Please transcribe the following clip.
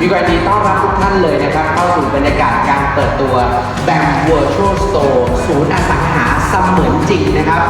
มีการดีต้อนรับทุกท่านเลยนะครับเข้าสู่บรรยากาศการเปิดตัวแบม Virtual Store ศูนย์อสังหาเสมือนจริงนะครับ